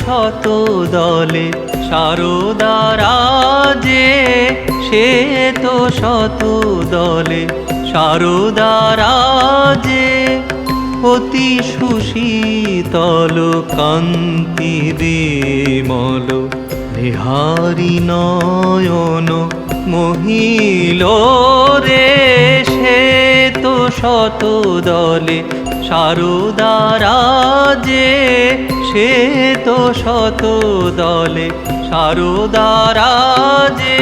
শত দলে সারদারাজে সে তো শত দলে সারদারাজে অতি সুশীতল কান্তি বিমল, বিহারী নয়ন মহিল রে। শত দলে সারুদারাজে সে তো শত দলে সারদারাজে।